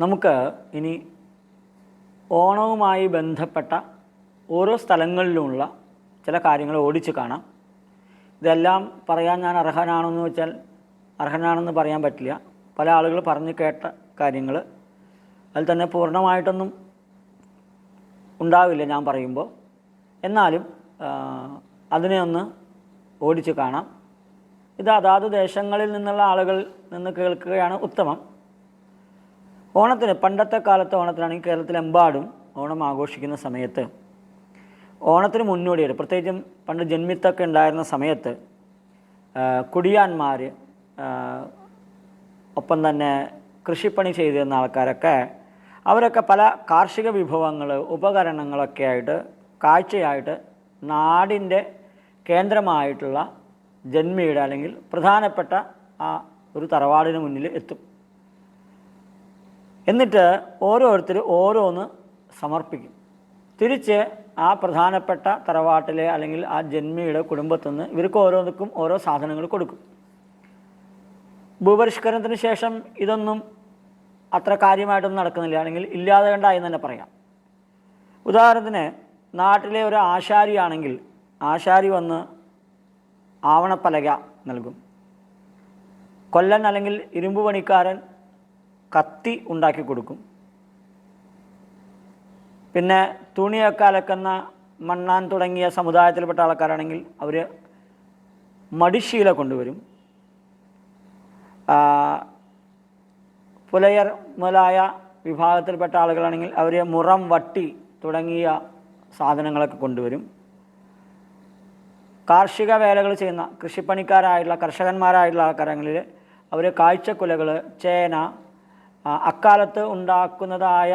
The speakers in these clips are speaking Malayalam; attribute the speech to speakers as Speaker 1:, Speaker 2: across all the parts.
Speaker 1: നമുക്ക് ഇനി ഓണവുമായി ബന്ധപ്പെട്ട ഓരോ സ്ഥലങ്ങളിലുമുള്ള ചില കാര്യങ്ങൾ ഓടിച്ച് കാണാം. ഇതെല്ലാം പറയാൻ ഞാൻ അർഹനാണെന്ന് വെച്ചാൽ അർഹനാണെന്ന് പറയാൻ പറ്റില്ല. പല ആളുകൾ പറഞ്ഞു കേട്ട കാര്യങ്ങൾ അതിൽ തന്നെ പൂർണമായിട്ടൊന്നും ഉണ്ടാവില്ല ഞാൻ പറയുമ്പോൾ. എന്നാലും അതിനെ ഒന്ന് ഓടിച്ച് കാണാം. ഇത് അതാത് ദേശങ്ങളിൽ നിന്നുള്ള ആളുകൾ നിന്ന് കേൾക്കുകയാണ് ഉത്തമം. ഓണത്തിന് പണ്ടത്തെ കാലത്തെ ഓണത്തിനാണെങ്കിൽ കേരളത്തിലെമ്പാടും ഓണം ആഘോഷിക്കുന്ന സമയത്ത് ഓണത്തിന് മുന്നോടിയായിട്ട് പ്രത്യേകിച്ചും പണ്ട് ജന്മിത്തൊക്കെ ഉണ്ടായിരുന്ന സമയത്ത് കുടിയാന്മാർ ഒപ്പം തന്നെ കൃഷിപ്പണി ചെയ്തിരുന്ന ആൾക്കാരൊക്കെ അവരൊക്കെ പല കാർഷിക വിഭവങ്ങൾ ഉപകരണങ്ങളൊക്കെ ആയിട്ട് കാഴ്ചയായിട്ട് നാടിന്റെ കേന്ദ്രമായിട്ടുള്ള ജന്മിയുടെ അല്ലെങ്കിൽ പ്രധാനപ്പെട്ട ആ ഒരു തറവാടിന് മുന്നിൽ എത്തും. എന്നിട്ട് ഓരോരുത്തർ ഓരോന്ന് സമർപ്പിക്കും. തിരിച്ച് ആ പ്രധാനപ്പെട്ട തറവാട്ടിലെ അല്ലെങ്കിൽ ആ ജന്മിയുടെ കുടുംബത്തിൽ നിന്ന് ഇവർക്ക് ഓരോന്നിക്കും ഓരോ സാധനങ്ങൾ കൊടുക്കും. ഭൂപരിഷ്കരണത്തിന് ശേഷം ഇതൊന്നും അത്ര കാര്യമായിട്ടൊന്നും നടക്കുന്നില്ല. അല്ലെങ്കിൽ ഇല്ലാതെ കണ്ടായി തന്നെ പറയാം. ഉദാഹരണത്തിന് നാട്ടിലെ ഒരു ആശാരിയാണെങ്കിൽ ആശാരി വന്ന് ആവണപ്പലക നൽകും. കൊല്ലൻ അല്ലെങ്കിൽ ഇരുമ്പ് പണിക്കാരൻ കത്തി ഉണ്ടാക്കി കൊടുക്കും. പിന്നെ തുണിയൊക്കെ അലക്കുന്ന മണ്ണാൻ തുടങ്ങിയ സമുദായത്തിൽപ്പെട്ട ആൾക്കാരാണെങ്കിൽ അവർ മടിശീല കൊണ്ടുവരും. പുലയർ മുതലായ വിഭാഗത്തിൽപ്പെട്ട ആളുകളാണെങ്കിൽ അവർ മുറം വട്ടി തുടങ്ങിയ സാധനങ്ങളൊക്കെ കൊണ്ടുവരും. കാർഷിക വേലകൾ ചെയ്യുന്ന കൃഷിപ്പണിക്കാരായിട്ടുള്ള കർഷകന്മാരായിട്ടുള്ള ആൾക്കാരാണെങ്കിൽ അവർ കാഴ്ചക്കുലകൾ ചേന അക്കാലത്ത് ഉണ്ടാക്കുന്നതായ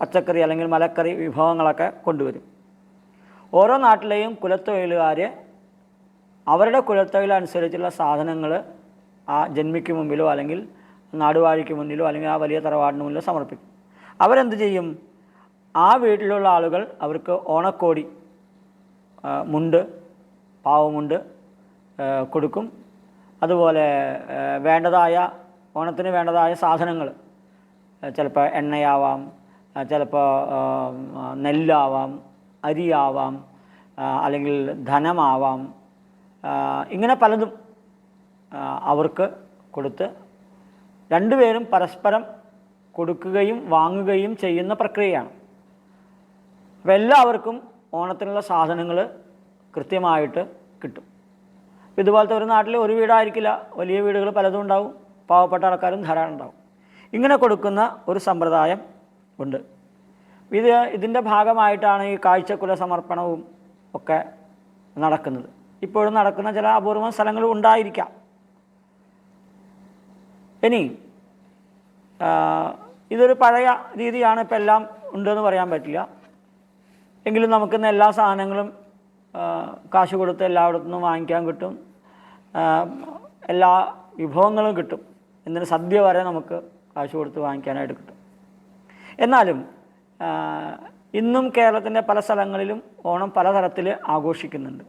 Speaker 1: പച്ചക്കറി അല്ലെങ്കിൽ മലക്കറി വിഭവങ്ങളൊക്കെ കൊണ്ടുവരും. ഓരോ നാട്ടിലെയും കുലത്തൊഴിലുകാർ അവരുടെ കുലത്തൊഴിലനുസരിച്ചുള്ള സാധനങ്ങൾ ആ ജന്മിക്ക് മുമ്പിലോ അല്ലെങ്കിൽ നാടുവാഴിക്ക് മുന്നിലോ അല്ലെങ്കിൽ ആ വലിയ തറവാടിന് മുന്നിലോ സമർപ്പിക്കും. അവരെന്ത് ചെയ്യും? ആ വീട്ടിലുള്ള ആളുകൾ അവർക്ക് ഓണക്കോടി മുണ്ട് പാവമുണ്ട് കൊടുക്കും. അതുപോലെ വേണ്ടതായ ഓണത്തിന് വേണ്ടതായ സാധനങ്ങൾ. ചിലപ്പോൾ എണ്ണയാവാം ചിലപ്പോൾ നെല്ലാവാം അരിയാവാം അല്ലെങ്കിൽ ധനമാവാം ഇങ്ങനെ പലതും അവർക്ക് കൊടുത്ത് രണ്ടുപേരും പരസ്പരം കൊടുക്കുകയും വാങ്ങുകയും ചെയ്യുന്ന പ്രക്രിയയാണ്. അപ്പോൾ എല്ലാവർക്കും ഓണത്തിനുള്ള സാധനങ്ങൾ കൃത്യമായിട്ട് കിട്ടും. ഇതുപോലത്തെ ഒരു നാട്ടിൽ ഒരു വീടായിരിക്കില്ല വലിയ വീടുകൾ പലതും ഉണ്ടാവും. പാവപ്പെട്ട ആൾക്കാരും ധാരാളം ഉണ്ടാവും. ഇങ്ങനെ കൊടുക്കുന്ന ഒരു സമ്പ്രദായം ഉണ്ട്. ഇത് ഇതിന്റെ ഭാഗമായിട്ടാണ് ഈ കാഴ്ചക്കുല സമർപ്പണവും ഒക്കെ നടക്കുന്നത്. ഇപ്പോഴും നടക്കുന്ന ചില അപൂർവ സ്ഥലങ്ങളും ഉണ്ടായിരിക്കാം. ഇനി ഇതൊരു പഴയ രീതിയാണ് ഇപ്പം എല്ലാം ഉണ്ടെന്ന് പറയാൻ പറ്റില്ല. എങ്കിലും നമുക്കിന്ന് എല്ലാ സാധനങ്ങളും കാശ് കൊടുത്ത് എല്ലായിടത്തു നിന്നും വാങ്ങിക്കാൻ കിട്ടും. എല്ലാ വിഭവങ്ങളും കിട്ടും. എന്തിന് സദ്യ വരെ നമുക്ക് കാശ് കൊടുത്ത് വാങ്ങിക്കാനായിട്ട് കിട്ടും. എന്നാലും ഇന്നും കേരളത്തിന്റെ പല സ്ഥലങ്ങളിലും ഓണം പലതരത്തിൽ ആഘോഷിക്കുന്നുണ്ട്.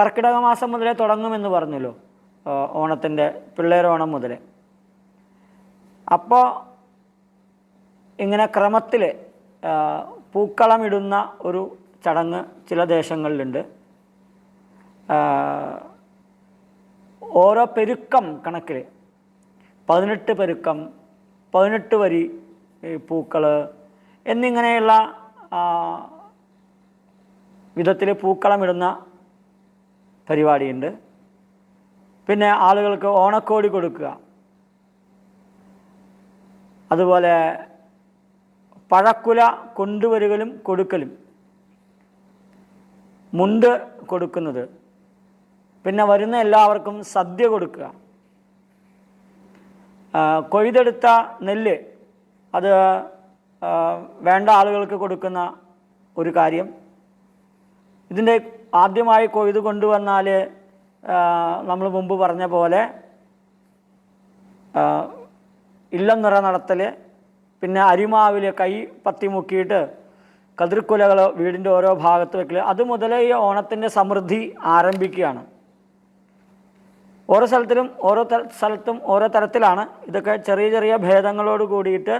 Speaker 1: കർക്കിടക മാസം മുതലേ തുടങ്ങുമെന്ന് പറഞ്ഞല്ലോ ഓണത്തിന്റെ പിള്ളേരോണം മുതലേ. അപ്പോൾ ഇങ്ങനെ ക്രമത്തിൽ പൂക്കളമിടുന്ന ഒരു ചടങ്ങ് ചില ദേശങ്ങളിലുണ്ട്. ഓരോ പെരുക്കം കണക്കിൽ പതിനെട്ട് പെരുക്കം പതിനെട്ട് വരി പൂക്കൾ എന്നിങ്ങനെയുള്ള വിധത്തിൽ പൂക്കളമിടുന്ന പരിപാടിയുണ്ട്. പിന്നെ ആളുകൾക്ക് ഓണക്കോടി കൊടുക്കുക. അതുപോലെ പഴക്കുല കൊണ്ടുവരികലും കൊടുക്കലും. മുണ്ട് കൊടുക്കുന്നത്. പിന്നെ വരുന്ന എല്ലാവർക്കും സദ്യ കൊടുക്കുക. കൊയ്തെടുത്ത നെല്ല് അത് വേണ്ട ആളുകൾക്ക് കൊടുക്കുന്ന ഒരു കാര്യം. ഇതിന്റെ ആദ്യമായി കൊയ്ത് കൊണ്ടുവന്നാൽ നമ്മൾ മുമ്പ് പറഞ്ഞ പോലെ ഇല്ലം നിറ നടത്തൽ പിന്നെ അരിമാവിൽ കൈ പത്തി മുക്കിയിട്ട് കതിർക്കുലകൾ വീടിന്റെ ഓരോ ഭാഗത്ത് വെക്കൽ അത് മുതലേ ഈ ഓണത്തിന്റെ സമൃദ്ധി ആരംഭിക്കുകയാണ്. ഓരോ സ്ഥലത്തിലും ഓരോ സ്ഥലത്തും ഓരോ തരത്തിലാണ് ഇതൊക്കെ ചെറിയ ചെറിയ ഭേദങ്ങളോട് കൂടിയിട്ട്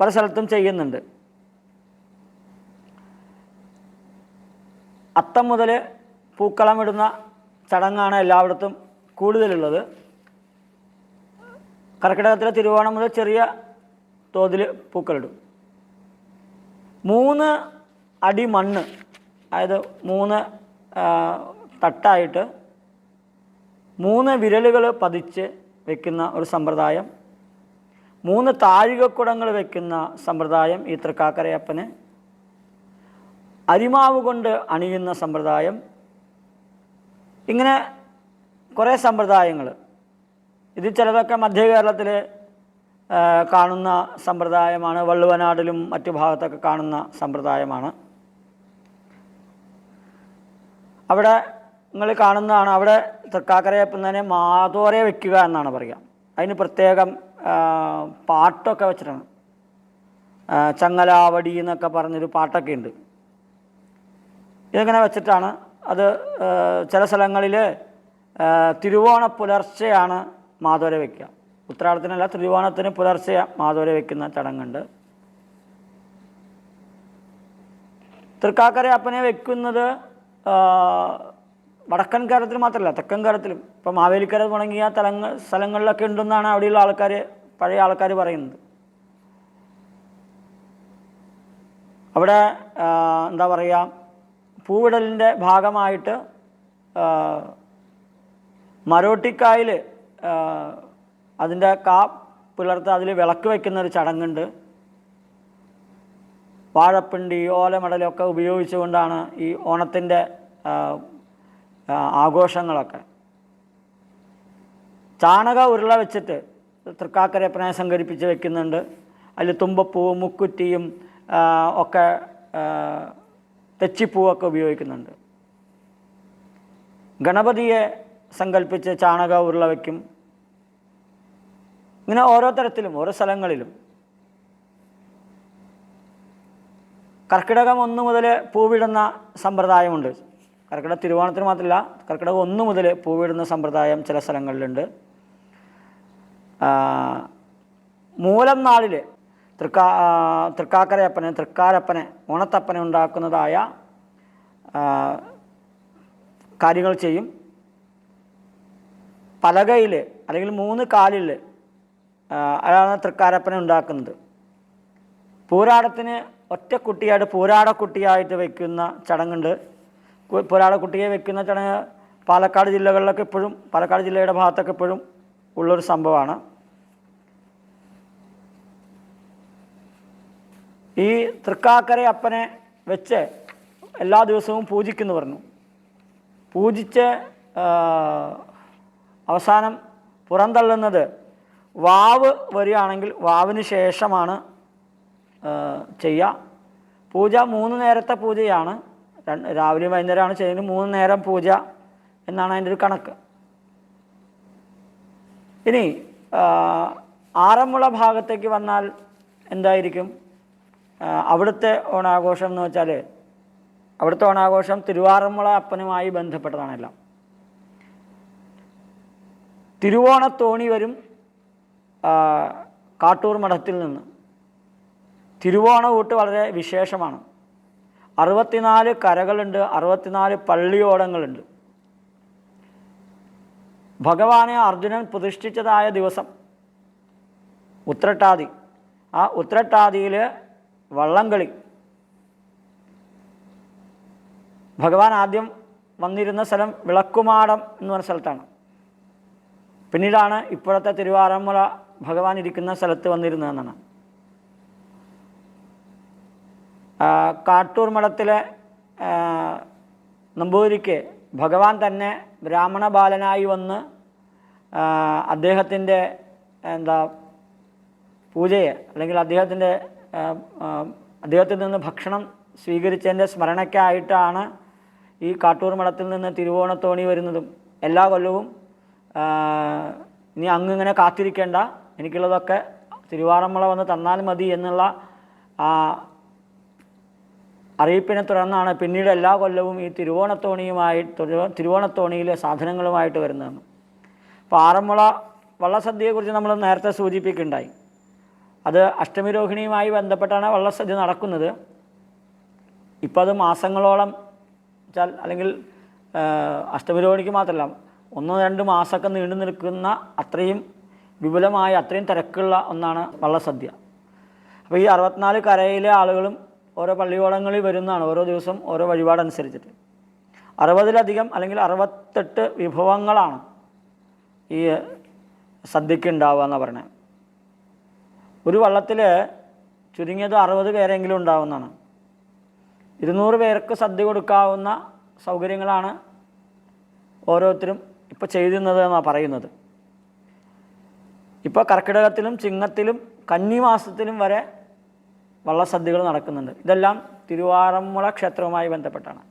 Speaker 1: പല സ്ഥലത്തും ചെയ്യുന്നുണ്ട്. അത്തം മുതൽ പൂക്കളമിടുന്ന ചടങ്ങാണ് എല്ലായിടത്തും കൂടുതലുള്ളത്. കർക്കിടകത്തിലെ തിരുവോണം മുതൽ ചെറിയ തോതിൽ പൂക്കളിടും. മൂന്ന് അടി മണ്ണ് അതായത് മൂന്ന് തട്ടായിട്ട് മൂന്ന് വിരലുകൾ പതിച്ച് വെക്കുന്ന ഒരു സമ്പ്രദായം മൂന്ന് താഴികക്കുടങ്ങൾ വെക്കുന്ന സമ്പ്രദായം ഈ തൃക്കാക്കരയപ്പന് അരിമാവ് കൊണ്ട് അണിയുന്ന സമ്പ്രദായം ഇങ്ങനെ കുറേ സമ്പ്രദായങ്ങൾ. ഇത് ചിലതൊക്കെ മധ്യ കേരളത്തിൽ കാണുന്ന സമ്പ്രദായമാണ് വള്ളുവനാടിലും മറ്റു ഭാഗത്തൊക്കെ കാണുന്ന സമ്പ്രദായമാണ്. അവിടെ നിങ്ങൾ കാണുന്നതാണ് അവിടെ തൃക്കാക്കരയപ്പനെ മാതോരെ വയ്ക്കുക എന്നാണ് പറയുക. അതിന് പ്രത്യേകം പാട്ടൊക്കെ വെച്ചിട്ടാണ്. ചങ്ങലാവടി എന്നൊക്കെ പറഞ്ഞൊരു പാട്ടൊക്കെ ഉണ്ട്. ഇതിങ്ങനെ വെച്ചിട്ടാണ്? അത് ചില സ്ഥലങ്ങളിൽ തിരുവോണ പുലർച്ചെയാണ് മാതോരെ വയ്ക്കുക ഉത്രാടത്തിനല്ല തിരുവോണത്തിന് പുലർച്ചെ മാതോരെ വയ്ക്കുന്ന ചടങ്ങുണ്ട്. തൃക്കാക്കര അപ്പനെ വടക്കൻ കേരളത്തിൽ മാത്രമല്ല തെക്കൻ കേരളത്തിലും. ഇപ്പം മാവേലിക്കര തുടങ്ങിയ തലങ്ങൾ സ്ഥലങ്ങളിലൊക്കെ ഉണ്ടെന്നാണ് അവിടെയുള്ള ആൾക്കാർ പഴയ ആൾക്കാർ പറയുന്നത്. അവിടെ എന്താ പറയുക പൂവിടലിന്റെ ഭാഗമായിട്ട് മരോട്ടിക്കായിൽ അതിന്റെ കാ പുലർത്ത് അതിൽ വിളക്ക് വയ്ക്കുന്ന ഒരു ചടങ്ങുണ്ട്. വാഴപ്പിണ്ടി ഓലമടലൊക്കെ ഉപയോഗിച്ചുകൊണ്ടാണ് ഈ ഓണത്തിന്റെ ആഘോഷങ്ങളൊക്കെ. ചാണക ഉരുള വെച്ചിട്ട് തൃക്കാക്കരപ്പനെ സംഘടിപ്പിച്ച് വെക്കുന്നുണ്ട്. അതിൽ തുമ്പപ്പൂവും മുക്കുറ്റിയും ഒക്കെ തെച്ചിപ്പൂവൊക്കെ ഉപയോഗിക്കുന്നുണ്ട്. ഗണപതിയെ സങ്കല്പിച്ച് ചാണക ഉരുള വയ്ക്കും ഇങ്ങനെ ഓരോ തരത്തിലും ഓരോ സ്ഥലങ്ങളിലും. കർക്കിടകം ഒന്ന് മുതൽ പൂവിടുന്ന സമ്പ്രദായമുണ്ട്. കർക്കിടക തിരുവോണത്തിന് മാത്രമല്ല കർക്കിടകം ഒന്ന് മുതൽ പൂവിടുന്ന സമ്പ്രദായം ചില സ്ഥലങ്ങളിലുണ്ട്. മൂലം നാളിൽ തൃക്കാ തൃക്കാക്കരയപ്പനെ തൃക്കാരപ്പനെ ഓണത്തപ്പനെ ഉണ്ടാക്കുന്നതായ കാര്യങ്ങൾ ചെയ്യും. പലകയിൽ അല്ലെങ്കിൽ മൂന്ന് കാലിൽ അതാണ് തൃക്കാരപ്പനെ ഉണ്ടാക്കുന്നത്. പൂരാടത്തിന് ഒറ്റക്കുട്ടിയായിട്ട് പൂരാടക്കുട്ടിയായിട്ട് വയ്ക്കുന്ന ചടങ്ങുണ്ട്. കു- കുട്ടിയെ വെക്കുന്ന ചടങ്ങ് പാലക്കാട് ജില്ലകളിലൊക്കെ ഇപ്പോഴും പാലക്കാട് ജില്ലയുടെ ഭാഗത്തൊക്കെ ഇപ്പോഴും ഉള്ളൊരു സംഭവമാണ്. ഈ തൃക്കാക്കര അപ്പനെ വെച്ച് എല്ലാ ദിവസവും പൂജിക്കുന്നു പറഞ്ഞു. പൂജിച്ച് അവസാനം പുറന്തള്ളുന്നത് വാവ് വരികയാണെങ്കിൽ വാവിന് ശേഷമാണ് ചെയ്യുക. പൂജ മൂന്ന് നേരത്തെ പൂജയാണ്. രാവിലെയും വൈകുന്നേരമാണ് ചെയ്യുന്നത്. മൂന്ന് നേരം പൂജ എന്നാണ് അതിന്റെ ഒരു കണക്ക്. ഇനി ആറന്മുള ഭാഗത്തേക്ക് വന്നാൽ എന്തായിരിക്കും? അവിടുത്തെ ഓണാഘോഷം എന്ന് വെച്ചാൽ അവിടുത്തെ ഓണാഘോഷം തിരുവാറന്മുള അപ്പനുമായി ബന്ധപ്പെട്ടതാണെല്ലാം തിരുവോണത്തോണി വരും കാട്ടൂർ മഠത്തിൽ നിന്ന്. തിരുവോണ ഊട്ട് വളരെ വിശേഷമാണ്. അറുപത്തിനാല് കരകളുണ്ട് അറുപത്തിനാല് പള്ളിയോടങ്ങളുണ്ട്. ഭഗവാനെ അർജുനൻ പ്രതിഷ്ഠിച്ചതായ ദിവസം ഉത്രട്ടാതി. ആ ഉത്രട്ടാതിയിൽ വള്ളംകളി ഭഗവാൻ ആദ്യം വന്നിരുന്ന സ്ഥലം വിളക്കുമാടം എന്ന് പറഞ്ഞ സ്ഥലത്താണ്. പിന്നീടാണ് ഇപ്പോഴത്തെ തിരുവാറന്മുള ഭഗവാൻ ഇരിക്കുന്ന സ്ഥലത്ത് വന്നിരുന്നതെന്നാണ് ആ, കാട്ടൂർ മഠത്തിലെ നമ്പൂതിരിക്ക് ഭഗവാൻ തന്നെ ബ്രാഹ്മണ ബാലനായി വന്ന് അദ്ദേഹത്തിന്റെ എന്താ പൂജയെ അല്ലെങ്കിൽ അദ്ദേഹത്തിന്റെ അദ്ദേഹത്തിൽ നിന്ന് ഭക്ഷണം സ്വീകരിച്ചതിന്റെ സ്മരണയ്ക്കായിട്ടാണ് ഈ കാട്ടൂർ മഠത്തിൽ നിന്ന് തിരുവോണത്തോണി വരുന്നതും. എല്ലാ കൊല്ലവും ഇനി അങ്ങ് ഇങ്ങനെ കാത്തിരിക്കേണ്ട. എനിക്കുള്ളതൊക്കെ തിരുവാറന്മുള വന്ന് തന്നാൽ മതി എന്നുള്ള അറിയിപ്പിനെ തുടർന്നാണ് പിന്നീട് എല്ലാ കൊല്ലവും ഈ തിരുവോണത്തോണിയുമായി തിരുവോണത്തോണിയിലെ സാധനങ്ങളുമായിട്ട് വരുന്നതെന്ന് അപ്പോൾ ആറന്മുള വള്ളസദ്യയെക്കുറിച്ച് നമ്മൾ നേരത്തെ സൂചിപ്പിക്കുണ്ടായി അത് അഷ്ടമിരോഹിണിയുമായി ബന്ധപ്പെട്ടാണ് വള്ളസദ്യ നടക്കുന്നത്. ഇപ്പോൾ അത് മാസങ്ങളോളം വെച്ചാൽ അല്ലെങ്കിൽ അഷ്ടമിരോഹിണിക്ക് മാത്രമല്ല ഒന്നോ രണ്ട് മാസമൊക്കെ നീണ്ടു നിൽക്കുന്ന അത്രയും വിപുലമായ അത്രയും തിരക്കുള്ള ഒന്നാണ് വള്ളസദ്യ. അപ്പോൾ ഈ അറുപത്തിനാല് കരയിലെ ആളുകളും ഓരോ പള്ളിയോളങ്ങളിൽ വരുന്നതാണ് ഓരോ ദിവസം ഓരോ വഴിപാടനുസരിച്ചിട്ട്. അറുപതിലധികം അല്ലെങ്കിൽ അറുപത്തെട്ട് വിഭവങ്ങളാണ് ഈ സദ്യക്ക് ഉണ്ടാവുക എന്ന് പറയുന്നത് ഒരു വള്ളത്തിൽ ചുരുങ്ങിയത് അറുപത് പേരെങ്കിലും ഉണ്ടാവുന്നതാണ്. ഇരുന്നൂറ് പേർക്ക് സദ്യ കൊടുക്കാവുന്ന സൗകര്യങ്ങളാണ് ഓരോരുത്തരും ഇപ്പോൾ ചെയ്യുന്നത് എന്നാണ് പറയുന്നത്. ഇപ്പോൾ കർക്കിടകത്തിലും ചിങ്ങത്തിലും കന്നിമാസത്തിലും വരെ വള്ളസദ്യകൾ നടക്കുന്നുണ്ട്. ഇതെല്ലാം തിരുവാറന്മുള ക്ഷേത്രവുമായി ബന്ധപ്പെട്ടാണ്.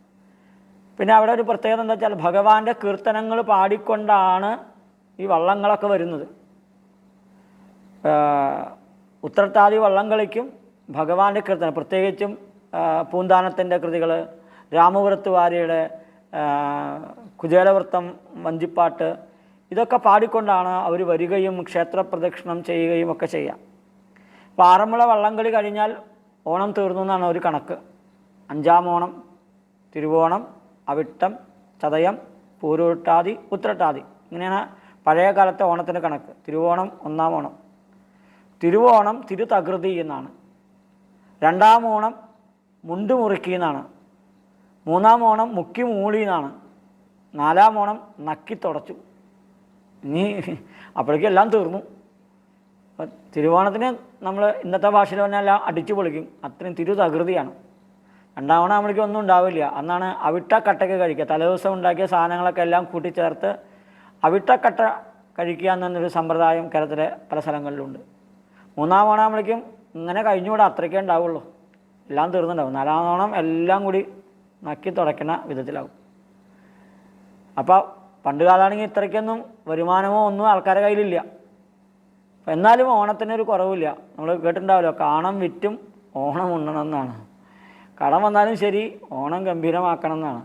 Speaker 1: പിന്നെ അവിടെ ഒരു പ്രത്യേകത എന്താ വെച്ചാൽ ഭഗവാന്റെ കീർത്തനങ്ങൾ പാടിക്കൊണ്ടാണ് ഈ വള്ളങ്ങളൊക്കെ വരുന്നത്. ഉത്രട്ടാതി വള്ളം കളിക്കും ഭഗവാന്റെ കീർത്തനം. പ്രത്യേകിച്ചും പൂന്താനത്തിന്റെ കൃതികൾ രാമപുരത്ത് വാര്യയുടെ കുചേലവൃത്തം വഞ്ചിപ്പാട്ട് ഇതൊക്കെ പാടിക്കൊണ്ടാണ് അവർ വരികയും ക്ഷേത്രപ്രദക്ഷിണം ചെയ്യുകയും ഒക്കെ ചെയ്യുക അപ്പോൾ ആറന്മുള വള്ളംകളി കഴിഞ്ഞാൽ ഓണം തീർന്നു എന്നാണ് ഒരു കണക്ക്. അഞ്ചാം ഓണം തിരുവോണം അവിട്ടം ചതയം പൂരുട്ടാതി ഉത്രട്ടാതി. ഇങ്ങനെയാണ് പഴയ കാലത്തെ ഓണത്തിന്റെ കണക്ക്. തിരുവോണം ഒന്നാം ഓണം. തിരുവോണം തിരുതകൃതി എന്നാണ്. രണ്ടാം ഓണം മുണ്ട് മുറുക്കി എന്നാണ്. മൂന്നാം ഓണം മുക്കി മൂളി എന്നാണ്. നാലാം ഓണം നക്കി തുടച്ചു ഇനി അപ്പോഴേക്കും എല്ലാം തീർന്നു. അപ്പൊ തിരുവോണത്തിന് നമ്മൾ ഇന്നത്തെ ഭാഷയിൽ പറഞ്ഞാൽ അടിച്ചു പൊളിക്കും. അത്രയും തിരു തകൃതിയാണ് രണ്ടാമണ നമ്മൾക്ക് ഒന്നും ഉണ്ടാവില്ല. അന്നാണ് അവിട്ടക്കട്ടയ്ക്ക് കഴിക്കുക. തലേദിവസം ഉണ്ടാക്കിയ സാധനങ്ങളൊക്കെ എല്ലാം കൂട്ടിച്ചേർത്ത് അവിട്ടക്കട്ട കഴിക്കുക എന്നൊരു സമ്പ്രദായം കേരളത്തിലെ പല സ്ഥലങ്ങളിലുണ്ട്. മൂന്നാം ഓണം ആകുമ്പോഴേക്കും ഇങ്ങനെ കഴിഞ്ഞുകൂടെ. അത്രയ്ക്കേ ഉണ്ടാവുള്ളൂ. എല്ലാം തീർന്നുണ്ടാവും. നാലാം ഓണം എല്ലാം കൂടി നക്കി തുടയ്ക്കുന്ന വിധത്തിലാവും. അപ്പോൾ പണ്ട് കാലമാണെങ്കിൽ ഇത്രയ്ക്കൊന്നും വരുമാനമോ ഒന്നും ആൾക്കാരുടെ കയ്യിലില്ല. എന്നാലും ഓണത്തിനൊരു കുറവില്ല. നമ്മൾ കേട്ടിട്ടുണ്ടാവല്ലോ? കാണം വിറ്റും ഓണം ഉണ്ണണം എന്നാണ് കടം വന്നാലും ശരി ഓണം ഗംഭീരമാക്കണം എന്നാണ്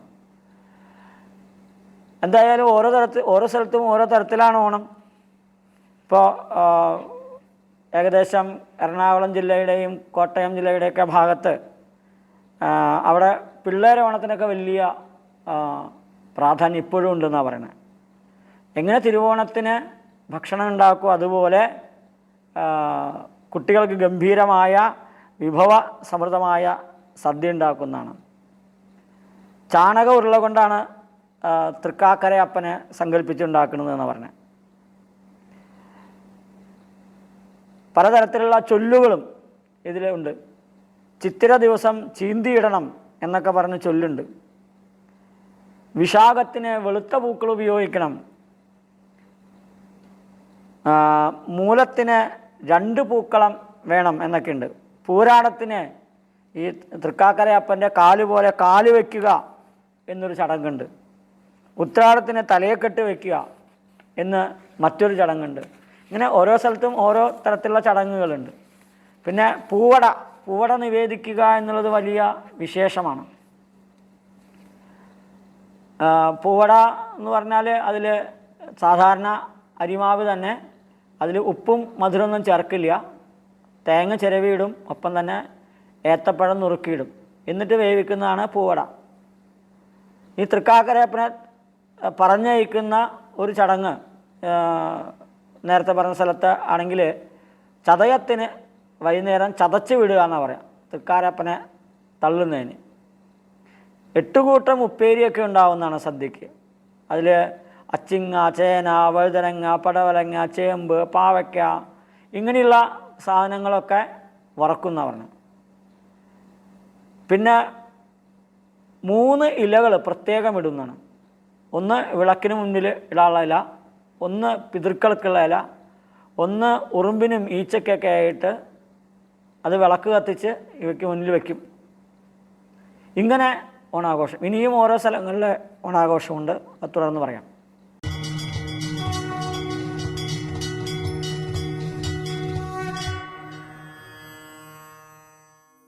Speaker 1: എന്തായാലും ഓരോ തരത്തിൽ ഓരോ സ്ഥലത്തും ഓരോ തരത്തിലാണ് ഓണം. ഇപ്പോൾ ഏകദേശം എറണാകുളം ജില്ലയുടെയും കോട്ടയം ജില്ലയുടെയൊക്കെ ഭാഗത്ത് അവിടെ പിള്ളേരെ ഓണത്തിനൊക്കെ വലിയ പ്രാധാന്യം ഇപ്പോഴും ഉണ്ടെന്നാണ് പറയുന്നത്. എങ്ങനെ തിരുവോണത്തിന് ഭക്ഷണം ഉണ്ടാക്കും അതുപോലെ കുട്ടികൾക്ക് ഗംഭീരമായ വിഭവ സമൃദ്ധമായ സദ്യ ഉണ്ടാക്കുന്നതാണ്. ചാണക ഉരുള കൊണ്ടാണ് തൃക്കാക്കര അപ്പനെ സങ്കല്പിച്ചുണ്ടാക്കുന്നത് പറഞ്ഞത് പലതരത്തിലുള്ള ചൊല്ലുകളും ഇതിലുണ്ട് ചിത്തിര ദിവസം ചീന്തിയിടണം എന്നൊക്കെ പറഞ്ഞ് ചൊല്ലുണ്ട്. വിശാഖത്തിന് വെളുത്ത പൂക്കൾ ഉപയോഗിക്കണം. മൂലത്തിന് രണ്ട് പൂക്കളം വേണം എന്നൊക്കെ ഉണ്ട് പൂരാടത്തിന് ഈ തൃക്കാക്കരയപ്പന്റെ കാൽ പോലെ കാൽ വയ്ക്കുക എന്നൊരു ചടങ്ങുണ്ട്. ഉത്രാടത്തിന് തലയെക്കെട്ട് വയ്ക്കുക എന്ന് മറ്റൊരു ചടങ്ങുണ്ട്. ഇങ്ങനെ ഓരോ സ്ഥലത്തും ഓരോ തരത്തിലുള്ള ചടങ്ങുകളുണ്ട്. പിന്നെ പൂവട പൂവട നിവേദിക്കുക എന്നുള്ളത് വലിയ വിശേഷമാണ്. പൂവട എന്ന് പറഞ്ഞാൽ അതിൽ സാധാരണ അരിമാവ് തന്നെ അതിൽ ഉപ്പും മധുരമൊന്നും ചേർക്കില്ല. തേങ്ങ ചിരവിയിടും ഒപ്പം തന്നെ ഏത്തപ്പഴം നുറുക്കിയിടും. എന്നിട്ട് വേവിക്കുന്നതാണ് പൂവട. ഈ തൃക്കാക്കരയപ്പനെ പറഞ്ഞയക്കുന്ന ഒരു ചടങ്ങ് നേരത്തെ പറഞ്ഞ സ്ഥലത്ത് ആണെങ്കിൽ ചതയത്തിന് വൈകുന്നേരം ചതച്ച് വിടുക എന്നാണ് പറയാം. തൃക്കാരപ്പനെ തള്ളുന്നതിന്. എട്ടുകൂട്ടം ഉപ്പേരിയൊക്കെ ഉണ്ടാവുന്നതാണ് സദ്യക്ക് അതിൽ അച്ചിങ്ങ ചേന വഴുതനങ്ങ പടവലങ്ങ ചേമ്പ് പാവയ്ക്ക ഇങ്ങനെയുള്ള സാധനങ്ങളൊക്കെ വറക്കുന്നവരാണ് പിന്നെ മൂന്ന് ഇലകൾ പ്രത്യേകം ഇടുന്നതാണ് ഒന്ന് വിളക്കിന് മുന്നിൽ ഇടാനുള്ള ഇല ഒന്ന് പിതൃക്കൾക്കുള്ള ഇല ഒന്ന് ഉറുമ്പിനും ഈച്ചക്കൊക്കെ ആയിട്ട് അത് വിളക്ക് കത്തിച്ച് ഇവയ്ക്ക് മുന്നിൽ വയ്ക്കും. ഇങ്ങനെ ഓണാഘോഷം. ഇനിയും ഓരോ സ്ഥലങ്ങളിൽ ഓണാഘോഷമുണ്ട്. അത് തുടർന്ന് പറയാം.